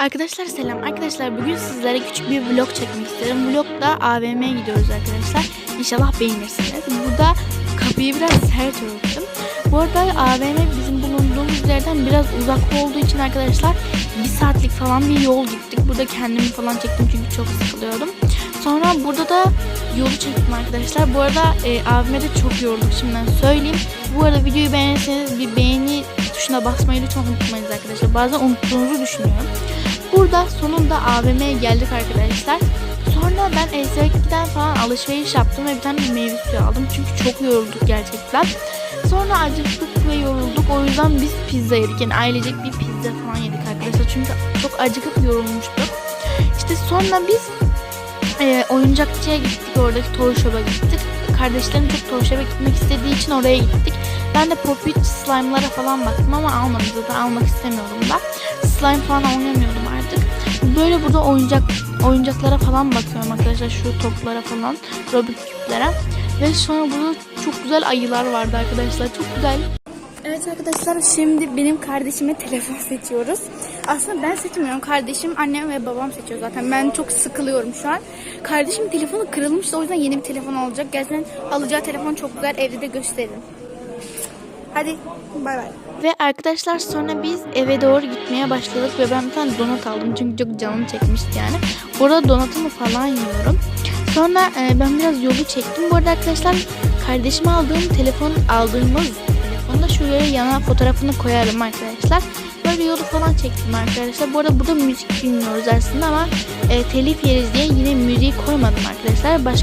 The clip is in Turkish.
Arkadaşlar selam. Arkadaşlar bugün sizlere küçük bir vlog çekmek istedim. Vlogda AVM'ye gidiyoruz arkadaşlar. İnşallah beğenirsiniz. Burada kapıyı biraz sert örttüm. Bu arada AVM bizim bulunduğumuz yerden biraz uzak olduğu için arkadaşlar bir saatlik falan bir yol gittik. Burada kendimi falan çektim çünkü çok sıkılıyordum. Sonra burada da yolu çektim arkadaşlar. Bu arada e, AVM'de çok yorulduk şimdiden söyleyeyim. Bu arada videoyu beğenirseniz bir beğeni tuşuna basmayı lütfen unutmayınız arkadaşlar. Bazen unuttuğunuzu düşünüyorum. Burada sonunda AVM'ye geldik arkadaşlar. Sonra ben ESV'den falan alışveriş yaptım ve bir tane meyve suyu aldım. Çünkü çok yorulduk gerçekten. Sonra acıktık ve yorulduk. O yüzden biz pizza yedik. Yani ailecek bir pizza falan yedik arkadaşlar. Çünkü çok acıkıp yorulmuştuk. İşte sonra biz e, oyuncakçıya gittik. Oradaki toy shop'a gittik. Kardeşlerim çok toy shop'a gitmek istediği için oraya gittik. Ben de Poppy slime'lara falan baktım ama almadım zaten almak istemiyordum da. Slime falan oynamıyordum. Böyle burada oyuncak oyuncaklara falan bakıyorum arkadaşlar şu toplara falan, Rubik küplere. Ve sonra burada çok güzel ayılar vardı arkadaşlar. Çok güzel. Evet arkadaşlar şimdi benim kardeşime telefon seçiyoruz. Aslında ben seçmiyorum. Kardeşim, annem ve babam seçiyor zaten. Ben çok sıkılıyorum şu an. Kardeşim telefonu kırılmıştı o yüzden yeni bir telefon alacak. Gerçekten alacağı telefon çok güzel. Evde de gösteririm. Hadi bay bay. Ve arkadaşlar sonra biz eve doğru gitmeye başladık ve ben bir tane donut aldım çünkü çok canım çekmişti yani. Burada donatumu falan yiyorum. Sonra e, ben biraz yolu çektim. Bu arada arkadaşlar kardeşime aldığım telefon aldığımız telefonu da şuraya yana fotoğrafını koyarım arkadaşlar. Böyle yolu falan çektim arkadaşlar. Bu arada burada müzik dinliyoruz aslında ama e, telif yeriz diye yine müziği koymadım arkadaşlar. Başka